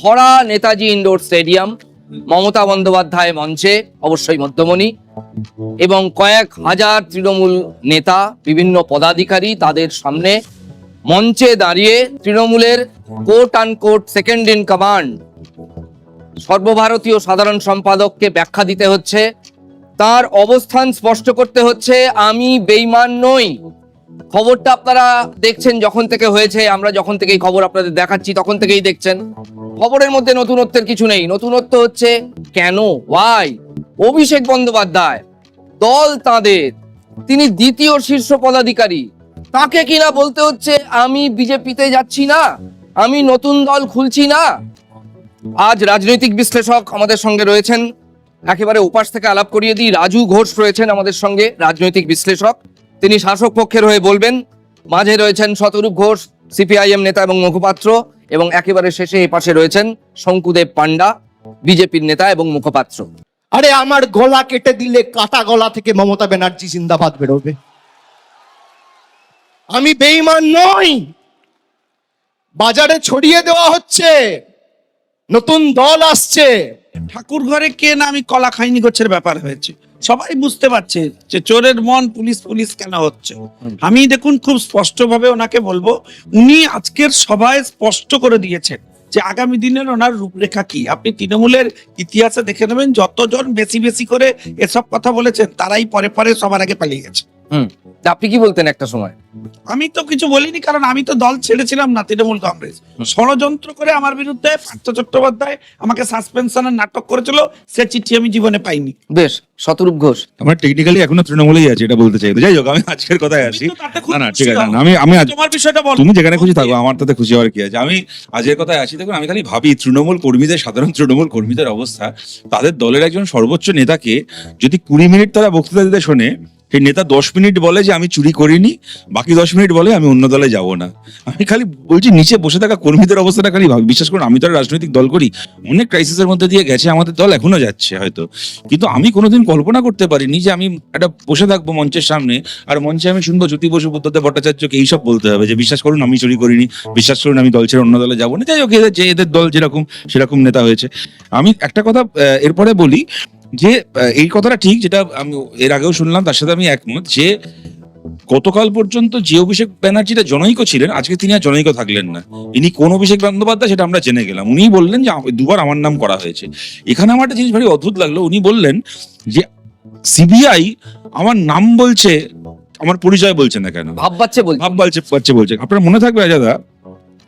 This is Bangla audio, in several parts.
ভরা নেতাজি ইন্ডোর স্টেডিয়াম, মমতা বন্দ্যোপাধ্যায় মঞ্চে, অবশ্যই মধ্যমণি, এবং কয়েক হাজার তৃণমূল নেতা, বিভিন্ন পদাধিকারী তাদের সামনে মঞ্চে দাঁড়িয়ে তৃণমূলের quote unquote second in command সর্বভারতীয় সাধারণ সম্পাদককে ব্যাখ্যা দিতে হচ্ছে। তার অবস্থান স্পষ্ট করতে হচ্ছে, আমি বেইমান নই। খবরটা আপনারা দেখছেন যখন থেকে হয়েছে, আমরা যখন থেকে এই খবর আপনাদের দেখাচ্ছি, তখন থেকেই দেখছেন। খবরের মধ্যে নতুনত্বের কিছু নেই। নতুনত্ব হচ্ছে, কেন? ওয়াই অভিষেক বন্দ্যোপাধ্যায়, দল তাদের। তিনি দ্বিতীয় শীর্ষ পদাধিকারী। তাকে কিনা বলতে হচ্ছে, আমি বিজেপিতে যাচ্ছি না, আমি নতুন দল খুলছি না? আজ রাজনৈতিক বিশ্লেষক আমাদের সঙ্গে রয়েছেন। একেবারে উপাস থেকে আলাপ করিয়ে দিই। রাজু ঘোষ রয়েছেন আমাদের সঙ্গে, রাজনৈতিক বিশ্লেষক। তিনি শাসক পক্ষের হয়ে বলবেন মাঝে রয়েছেন শতরূপ ঘোষ সিপিআইএম নেতা এবং মুখপাত্র এবং একেবারে শেষে এ পাশে রয়েছেন শঙ্কুদেব পান্ডা বিজেপির নেতা এবং মুখপাত্র। আরে আমার গলা কেটে দিলে কাটা গলা থেকে মমতা ব্যানার্জি জিন্দাবাদ বেরোবে। আমি বেইমান নই। বাজারে ছড়িয়ে দেওয়া হচ্ছে। নতুন দল আসছে। ঠাকুর ঘরে কে না আমি কলা খাইনি গোছের ব্যাপার হয়েছে। সবাই বুঝতে পারছে যে চোরের মন পুলিশ পুলিশ কেন হচ্ছে? আমি দেখুন খুব স্পষ্টভাবে ওনাকে বলব, উনি আজকের সভায় স্পষ্ট করে দিয়েছেন যে আগামী দিনের ওনার রূপরেখা কি। আপনি তৃণমূলের ইতিহাসে দেখে নেবেন, যতজন বেশি বেশি করে এসব কথা বলেছেন, তারাই পরে পরে সবার আগে পালিয়ে গেছে। আপনি কি বলতেন একটা সময়? আমি তো কিছু বলিনি কারণ আমি তো দল ছেড়েছিলাম না তৃণমূল কংগ্রেস। ষড়যন্ত্র করে আমার বিরুদ্ধে পার্থ চট্টোপাধ্যায় আমাকে সাসপেনশনের নাটক করেছিল সে চিঠি আমি জীবনে পাইনি। বেশ শতরূপ ঘোষ। আমার টেকনিক্যালি এখনও তৃণমূলেই আছে এটা বলতে চাই। যাই হোক আমি আজকের কথায় আসি। না না ঠিক আছে আমি আমি তোমার বিষয়টা বল। তুমি যেখানে খুশি থাকো আমার তাতে খুশি হওয়ার কি আছে? আমি আজকের কথায় আসি দেখুন আমি খালি ভাবি তৃণমূল কর্মীদের সাধারণ তৃণমূল কর্মীদের অবস্থা তাদের দলের একজন সর্বোচ্চ নেতাকে যদি কুড়ি মিনিট তারা বক্তৃতা দিতে শোনে সেই নেতা দশ মিনিট বলে যে আমি চুরি করিনি, বাকি দশ মিনিট বলে আমি অন্য দলে যাব না। আমি খালি বলছি, নিচে বসে থাকা কর্মীদের অবস্থাটা খালি ভাবি বিশ্বাস করুন, আমি তো রাজনৈতিক দল করি। অনেক ক্রাইসিসের মধ্যে দিয়ে গেছে, আমাদের দল এখনও যাচ্ছে হয়তো। কিন্তু আমি কোনোদিন কল্পনা করতে পারিনি যে আমি একটা বসে থাকব মঞ্চের সামনে, আর মঞ্চে আমি শুনব জ্যোতি বসু, বুদ্ধদেব ভট্টাচার্যকে এইসব বলতে হবে যে, বিশ্বাস করুন, আমি চুরি করিনি, বিশ্বাস করুন, আমি দল ছেড়ে অন্য দলে যাব না। যাই হোক, এদের যে এদের দল যেরকম, সেরকম নেতা হয়েছে। আমি একটা কথা এরপরে বলি যে এই কথাটা ঠিক যেটা আমি এর আগেও শুনলাম তার সাথে আমি একমত যে গতকাল পর্যন্ত যে অভিষেক ব্যানার্জিটা জনৈক ছিলেন আজকে তিনি আর জনৈক থাকলেন না। ইনি কোন অভিষেক বন্দ্যোপাধ্যায় সেটা আমরা জেনে গেলাম। উনি বললেন যে দুবার আমার নাম করা হয়েছে। এখানে আমার একটা জিনিস ভারী অদ্ভুত লাগল। উনি বললেন যে সিবিআই আমার নাম বলছে আমার পরিচয় বলছে না কেন? ভাব পাচ্ছে বলছি। ভাব বলছে বলছে। আপনার মনে থাকবে আজাদা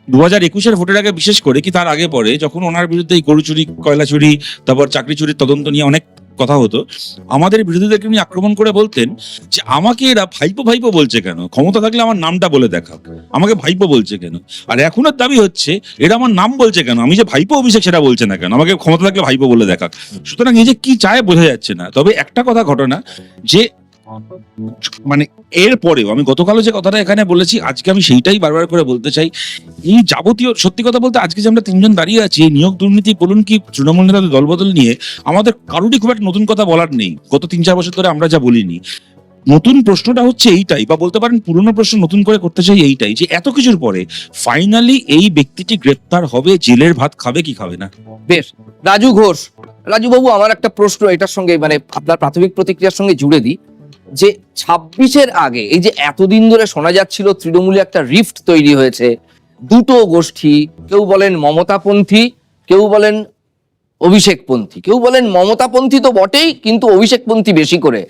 দু হাজার একুশের ভোটের আগে বিশেষ করে, কি তার আগে পরে, যখন ওনার বিরুদ্ধে এই গরু চুরি, কয়লা চুরি, তারপর চাকরি চুরির তদন্ত নিয়ে অনেক কথা হতো, আমাদের বিরোধীদেরকে উনি আক্রমণ করে বলতেন যে, আমাকে এরা ভাইপো ভাইপো বলছে কেন? ক্ষমতা থাকলে আমার নামটা বলে দেখাক আমাকে ভাইপো বলছে কেন? আর এখন ওর দাবি হচ্ছে, এরা আমার নাম বলছে কেন? আমি যে ভাইপো অভিষেক সেটা বলছে না কেন? আমাকে ক্ষমতা থাকলে ভাইপো বলে দেখাক। সুতরাং এই যে কি চায় বোঝা যাচ্ছে না। তবে একটা কথা ঘটনা, যে মানে এর পরেও আমি গতকালও যে কথাটা এখানে বলেছি, আজকে আমি সেইটাই বারবার করে বলতে চাই। এই যাবতীয়, সত্যি কথা বলতে আজকে যে আমরা তিনজন দাঁড়িয়ে আছি নিয়োগ দুর্নীতি বলুন কি তৃণমূল নেতাদের দলবদল নিয়ে, আমাদের কারোরই খুব একটা নতুন কথা বলার নেই। গত তিন চার বছর ধরে আমরা যা বলিনি। নতুন প্রশ্নটা হচ্ছে এইটাই, বা বলতে পারেন পুরনো প্রশ্ন নতুন করে করতে চাই এইটাই, যে এত কিছুর পরে ফাইনালি এই ব্যক্তিটি গ্রেপ্তার হবে, জেলের ভাত খাবে কি খাবে না? বেশ, রাজু ঘোষ। রাজু বাবু আমার একটা প্রশ্ন এটার সঙ্গে মানে আপনার প্রাথমিক প্রতিক্রিয়ার সঙ্গে জুড়ে দিই। যে ছাব্বিশের আগে, এই যে এতদিন ধরে শোনা যাচ্ছিল তৃণমূলে একটা রিফট তৈরি হয়েছে, দুটো গোষ্ঠী, কেউ বলেন মমতাপন্থী, কেউ বলেন অভিষেকপন্থী, কেউ বলেন মমতাপন্থী তো বটেই, কিন্তু অভিষেকপন্থী বেশি করে।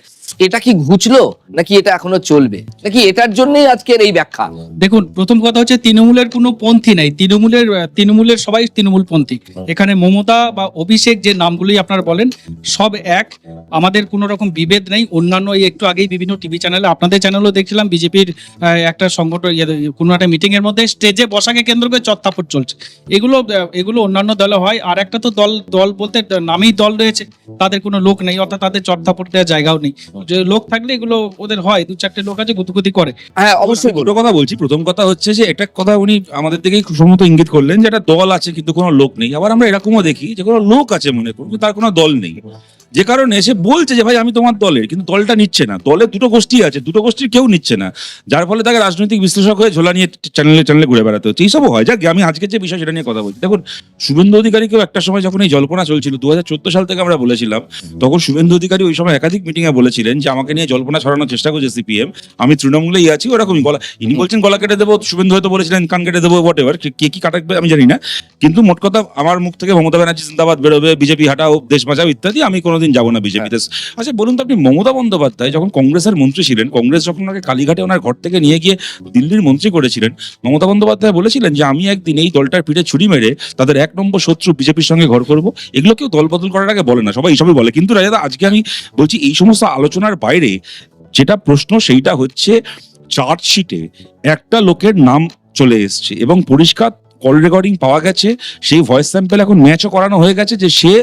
এটা কি ঘুচলো নাকি এটা এখনও চলবে? নাকি এটার জন্যই আজকের এই ব্যাখ্যা? দেখুন প্রথম কথা হচ্ছে তৃণমূলের কোনো পন্থী নাই। তৃণমূলের তৃণমূলের সবাই তৃণমূল পন্থী। এখানে মমতা বা অভিষেক যে নামগুলোই আপনারা বলেন সব এক। আমাদের কোনো রকম বিভেদ নেই। অন্যান্য একটু আগেই বিভিন্ন টিভি চ্যানেলে আপনাদের চ্যানেলও দেখছিলাম বিজেপির একটা সংগঠন ইয়ে, কোনো একটা মিটিং এর মধ্যে স্টেজে বসাকে কেন্দ্র করে চত্তাপট চলছে। এগুলো এগুলো অন্যান্য দলে হয়। আর একটা তো দল দল বলতে নামেই দল রয়েছে। তাদের কোনো লোক নেই অর্থাৎ তাদের চত্তাপট দেওয়ার জায়গাও নেই। যে লোক থাকলে এগুলো ওদের হয় দু চারটে লোক আছে গুতুগুতি করে। হ্যাঁ অবশ্যই দুটো কথা বলছি। প্রথম কথা হচ্ছে যে এটা কথা উনি আমাদের দিকেই সম্ভবত ইঙ্গিত করলেন যে একটা দল আছে কিন্তু কোনো লোক নেই। আবার আমরা এরকমও দেখি যে কোনো লোক আছে মনে করুন তার কোনো দল নেই। যে কারণে সে বলছে যে, ভাই, আমি তোমার দলের কিন্তু দলটা নিচ্ছে না। দলে দুটো গোষ্ঠী আছে, দুটো গোষ্ঠীর কেউ নিচ্ছে না। যার ফলে তাকে রাজনৈতিক বিশ্লেষক হয়ে ঝোলা নিয়ে চ্যানেলে চ্যানেলে ঘুরে বেড়াতে হচ্ছে। এইসবও হয়। যাক, আমি আজকে যে বিষয় সেটা নিয়ে কথা বলছি। দেখুন, শুভেন্দু অধিকারীকেও একটা সময় যখন এই জল্পনা চলছিল দু সাল থেকে আমরা বলেছিলাম, তখন শুভেন্দু অধিকারী ওই সময় একাধিক মিটিং এ বলেছিলেন যে, আমাকে নিয়ে জল্পনা ছড়ানোর চেষ্টা করছে সিপিএম। আমি তৃণমূলেই আছি ওরকমই গলা ইনি বলছেন, গলা কেটে দেবো। শুভেন্দু হয়তো বলেছিলেন, কান কেটে দেবো হোয়াট এভার কে কি কাটাবে, আমি জানি না। কিন্তু মোট কথা, আমার মুখ থেকে মমতা ব্যানার্জি জিন্দাবাদ বেরোবে, বিজেপি হাটাও দেশ বাঁচাও ইত্যাদি, আমি কোনোদিন যাব না বিজেপিতে। আচ্ছা বলুন তো আপনি মমতা বন্দ্যোপাধ্যায় যখন কংগ্রেসের মন্ত্রী ছিলেন কংগ্রেস যখন ওনাকে কালীঘাটে ওনার ঘর থেকে নিয়ে গিয়ে দিল্লির মন্ত্রী করেছিলেন মমতা বন্দ্যোপাধ্যায় বলেছিলেন যে আমি একদিন এই দলটার পিঠে ছুরি মেরে তাদের এক নম্বর শত্রু বিজেপির সঙ্গে ঘর করব। এগুলো কেউ দল বদল করার আগে বলে না সবাই এইসবই বলে। কিন্তু রাজাদা আজকে আমি বলছি এই সমস্ত আলোচনার বাইরে যেটা প্রশ্ন সেইটা হচ্ছে চার্জশিটে একটা লোকের নাম চলে এসছে এবং পরিষ্কার কল রেকর্ডিং পাওয়া গেছে, সেই ভয়েস স্যাম্পেল এখন ম্যাচও করানো হয়ে গেছে যে সে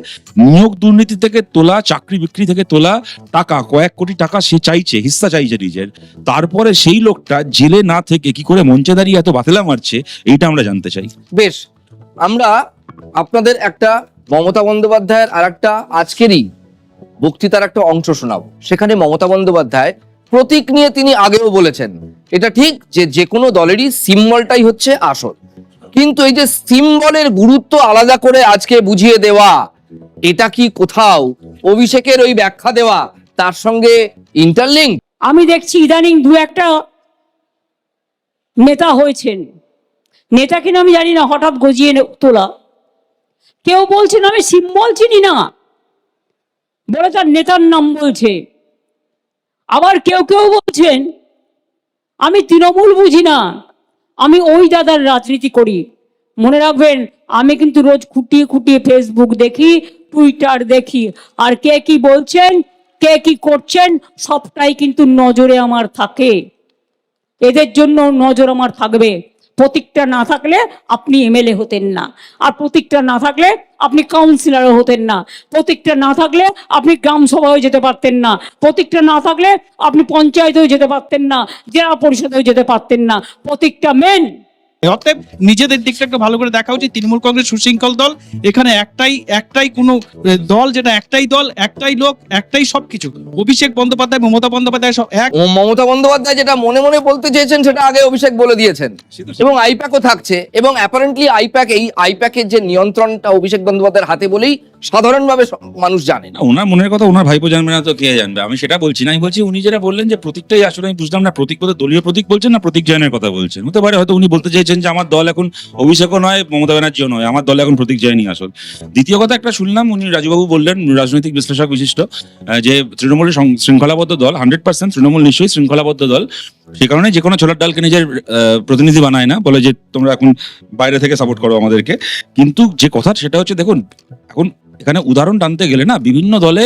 নিয়োগ দুর্নীতি থেকে তোলা, চাকরি বিক্রি থেকে তোলা টাকা, কয়েক কোটি টাকা সে চাইছে, হিস্সা চাইছে নিজের। তারপরে সেই লোকটা জেলে না থেকে কি করে মঞ্চে দাঁড়িয়ে এত বাতিলা মারছে, এইটা আমরা জানতে চাই। বেশ, আমরা আপনাদের একটা মমতা বন্দ্যোপাধ্যায়ের আর একটা আজকেরই বক্তৃতার একটা অংশ শোনাবো। সেখানে মমতা বন্দ্যোপাধ্যায় প্রতীক নিয়ে তিনি আগেও বলেছেন। এটা ঠিক যে যে কোনো দলেরই সিম্বলটাই হচ্ছে আসল। কিন্তু এই যে সিম্বলের গুরুত্ব আলাদা করে আজকে বুঝিয়ে দেওয়া, এটা কি কোথাও? অভিষেকের ওই ব্যাখ্যা দেওয়া, তার সঙ্গে ইন্টারলিঙ্ক আমি দেখছি ইদানিং দু একটা নেতা হয়েছেন। নেতা কিনা আমি জানি না, হঠাৎ গজিয়ে তোলা। কেউ বলছেন, আমি সিম্বল চিনি না। বলে তার নেতার নাম বলছে। আবার কেউ কেউ বলছেন, আমি তৃণমূল বুঝি না। আমি ওই দাদার রাজনীতি করি। মনে রাখবেন, আমি কিন্তু রোজ খুঁটিয়ে খুঁটিয়ে ফেসবুক দেখি টুইটার দেখি। আর কে কি বলছেন, কে কি করছেন, সবটাই কিন্তু নজরে আমার থাকে। এদের জন্য নজর আমার থাকবে। প্রতীকটা না থাকলে আপনি এমএলএ হতেন না। আর প্রতীকটা না থাকলে আপনি কাউন্সিলরও হতেন না। প্রতীকটা না থাকলে আপনি গ্রাম সভায় যেতে পারতেন না। প্রতীকটা না থাকলে আপনি পঞ্চায়েতেও যেতে পারতেন না, জেলা পরিষদেও যেতে পারতেন না। প্রতীকটা মেন অতএব নিজেদের দিকটা একটু ভালো করে দেখা উচিত। তৃণমূল কংগ্রেস সুশৃঙ্খল দল, এখানে একটাই একটাই কোনো দল যেটা একটাই দল, একটাই লোক, একটাই সবকিছু। অভিষেক বন্দ্যোপাধ্যায়, মমতা বন্দ্যোপাধ্যায় সব এক। মমতা বন্দ্যোপাধ্যায় যেটা মনে মনে বলতে চেয়েছেন, সেটা আগে অভিষেক বলে দিয়েছেন। এবং আইপ্যাকও থাকছে। এবং অ্যাপারেন্টলি আইপ্যাক এই, আইপ্যাকের যে নিয়ন্ত্রণটা অভিষেক বন্দ্যোপাধ্যায়ের হাতে বলেই সাধারণভাবে মানুষ জানে না, ওনার মনের কথা ওনার ভাইপো জানবে না তো কে জানবে? আমি সেটা বলছি না আমি বলছি উনি যেটা বললেন যে প্রতীকটাই আসলে আমি বুঝলাম না প্রতীক বলতে দলীয় প্রতীক বলছেন না প্রতীক জয়নের কথা বলছেন? হতে পারে হয়তো উনি বলতে চেয়েছেন যে আমার দল এখন অভিষেকও নয় মমতা ব্যানার্জিও নয় আমার দল এখন প্রতীক জয়নই আসল। দ্বিতীয় কথা একটা শুনলাম উনি রাজুবাবু বললেন রাজনৈতিক বিশ্লেষক বিশিষ্ট যে তৃণমূলের শৃঙ্খলাবদ্ধ দল হান্ড্রেড পার্সেন্ট তৃণমূল নিশ্চয়ই শৃঙ্খলাবদ্ধ দল সে কারণে যে কোনো ছোলার ডালকে নিজের প্রতিনিধি বানায় না, বলে যে তোমরা এখন বাইরে থেকে সাপোর্ট করো আমাদেরকে। কিন্তু যে কথা সেটা হচ্ছে, দেখুন, এখন এখানে উদাহরণ টানতে গেলে না, বিভিন্ন দলে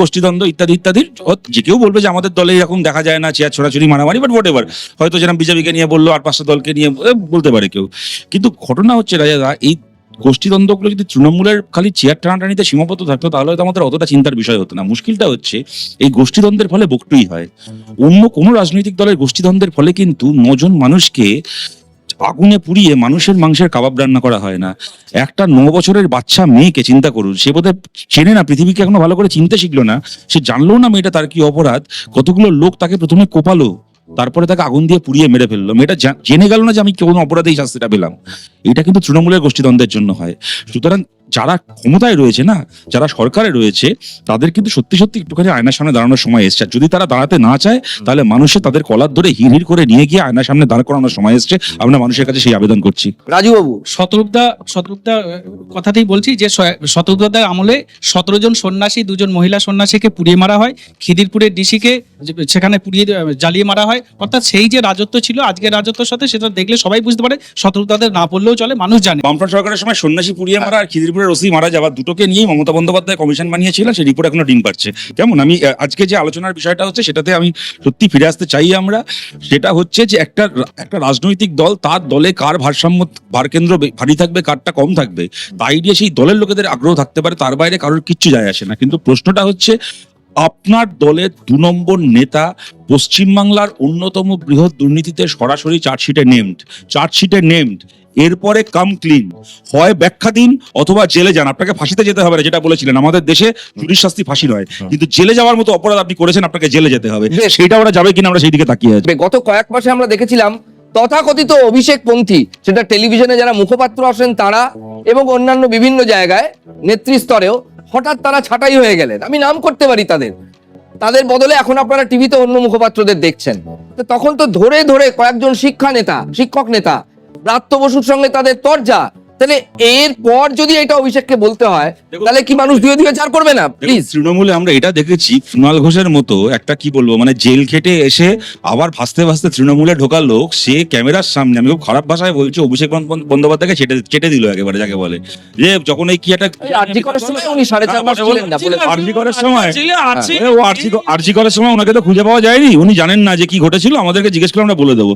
গোষ্ঠীদ্বন্দ্ব ইত্যাদি ইত্যাদির যে কেউ বলবে যে আমাদের দলে এরকম দেখা যায় না, চেয়ার ছোড়াছুড়ি, মারামারি বাট হোয়াট এভার হয়তো যেরকম বিজেপিকে নিয়ে বলল আর পাঁচটা দলকে নিয়ে বলতে পারে কেউ। কিন্তু ঘটনা হচ্ছে, রাজা, এই গোষ্ঠীদ্বন্দ্বগুলো যদি তৃণমূলের খালি চেয়ার টানাটানিতে সীমাবদ্ধ থাকতো, তাহলে হয়তো আমাদের অতটা চিন্তার বিষয় হতো না। মুশকিলটা হচ্ছে, এই গোষ্ঠীদ্বন্দ্বের ফলে বকটুই হয়। অন্য কোনো রাজনৈতিক দলের গোষ্ঠীদ্বন্দ্বের ফলে কিন্তু নজন মানুষকে আগুনে পুড়িয়ে মানুষের মাংসের কাবাব রান্না করা হয় না। একটা ন বছরের বাচ্চা মেয়েকে চিন্তা করুন, সে বোধহয় চেনে না, পৃথিবীকে এখনও ভালো করে চিনতে শিখলো না, সে জানলো না মেয়েটা তার কি অপরাধ, কতগুলো লোক তাকে প্রথমে কোপালো। তারপরে তাকে আগুন দিয়ে পুড়িয়ে মেরে ফেলল। মেয়েটা জেনে গেল না যে আমি কোন অপরাধে এই শাস্তিটা পেলাম। এটা কিন্তু তৃণমূলের গোষ্ঠীদ্বন্দ্বের জন্য হয়। সুতরাং যারা ক্ষমতায় রয়েছে না যারা সরকারে রয়েছে তাদের কিন্তু সত্যি সত্যি একটুখানি আয়নার সামনে দাঁড়ানোর সময় এসছে। যদি তারা দাঁড়াতে না চায় তাহলে মানুষে তাদের কলার ধরে হির হির করে নিয়ে গিয়ে আয়নার সামনে দাঁড় করানোর সময় এসছে। আমরা মানুষের কাছে সেই আবেদন করছি। রাজুবাবু। শতরূপদা শতরূপদা কথাতেই বলছি যে শতরূপদার আমলে সতেরো জন সন্ন্যাসী দুজন মহিলা সন্ন্যাসীকে পুড়িয়ে মারা হয়। খিদিরপুরের ডিসিকে সেখানে পুড়িয়ে জ্বালিয়ে মারা হয়। অর্থাৎ সেই যে রাজত্ব ছিল আজকের রাজত্বের সাথে সেটা দেখলে সবাই বুঝতে পারে শতরূপদাদের না পড়লেও চলে মানুষ জানে। বামফ্রন্ট সরকারের সময় সন্ন্যাসী পুড়িয়ে মারা আর খিদিরপুরের ওসি মারা যাওয়া দুটোকে নিয়েই মমতা বন্দ্যোপাধ্যায় কমিশন বানিয়েছিলেন সেই রিপোর্ট এখনও ডিম পাচ্ছে কেমন? আমি আজকে যে আলোচনার বিষয়টা হচ্ছে, সেটাতে আমি সত্যি ফিরে আসতে চাই আমরা। সেটা হচ্ছে যে একটা একটা রাজনৈতিক দল, তার দলে কার ভারসাম্য ভারকেন্দ্র কেন্দ্র ভারী থাকবে, কারটা কম থাকবে, তাই নিয়ে সেই দলের লোকেদের আগ্রহ থাকতে পারে, তার বাইরে কারোর কিচ্ছু যায় আসে না। কিন্তু প্রশ্নটা হচ্ছে আপনার দলের দু নম্বর নেতা পশ্চিমবাংলার অন্যতম বৃহৎ দুর্নীতিতে সরাসরি চার্জশিটে নেমড চার্জশিটে নেমড এরপরে কাম ক্লিন হয় ব্যাখ্যা দিন অথবা জেলে যান। আপনাকে ফাঁসিতে যেতে হবে না যেটা বলেছিলেন। আমাদের দেশে চুরির শাস্তি ফাঁসি নয়। কিন্তু জেলে যাওয়ার মতো অপরাধ আপনি করেছেন আপনাকে জেলে যেতে হবে। সেটা ওরা যাবে কিনা আমরা সেই দিকে তাকিয়ে আছি। গত কয়েক মাসে আমরা দেখেছিলাম তথাকথিত অভিষেক পন্থী সেটা টেলিভিশনে যারা মুখপাত্র আসেন তারা এবং অন্যান্য বিভিন্ন জায়গায় নেতৃস্তরেও হঠাৎ তারা ছাটাই হয়ে গেলেন। আমি নাম করতে পারি তাদের। তাদের বদলে এখন আপনারা টিভিতে অন্য মুখপাত্রদের দেখছেন। তখন তো ধরে ধরে কয়েকজন শিক্ষা নেতা, শিক্ষক নেতা, ব্রাত্য বসুর সঙ্গে তাদের তরজা তাহলে এর পর যদি এটা অভিষেককে বলতে হয় তাহলে কি মানুষ দুয়ে দুয়ে চার করবে না? প্লিজ তৃণমূলে আমরা এটা দেখেছি কুণাল ঘোষের মতো একটা কি বলব মানে জেল খেটে এসে আবার ভাসতে ভাসতে তৃণমূলে ঢোকা লোক সে ক্যামেরার সামনে আমি খুব খারাপ ভাষায় বলছি অভিষেক বন্দ্যোপাধ্যায়কে চেটে চেটে দিল একেবারে যাকে বলে। যে যখন এই কি একটা আরজি করার সময় উনি সাড়ে চার মাস ছিলেন না বলে। আরজি করার সময় ছিল, আছে। ও আরজি আরজি করার সময় ওনাকে তো খুঁজে পাওয়া যায়নি উনি জানেন না যে কি ঘটেছিল আমাদেরকে জিজ্ঞেস করে আমরা বলে দেবো।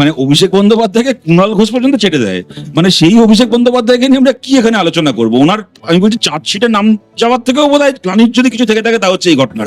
মানে অভিষেক বন্দ্যোপাধ্যায়কে কুণাল ঘোষ পর্যন্ত চেটে দেয়। মানে সেই অভিষেক বন্দ্যোপাধ্যায়কে নিয়ে আমরা কি এখানে আলোচনা করব? ওনার, আমি বলছি চার্জশিটে নাম যাওয়ার থেকেও বোধ হয় যদি কিছু থেকে থাকে, তা হচ্ছে এই ঘটনা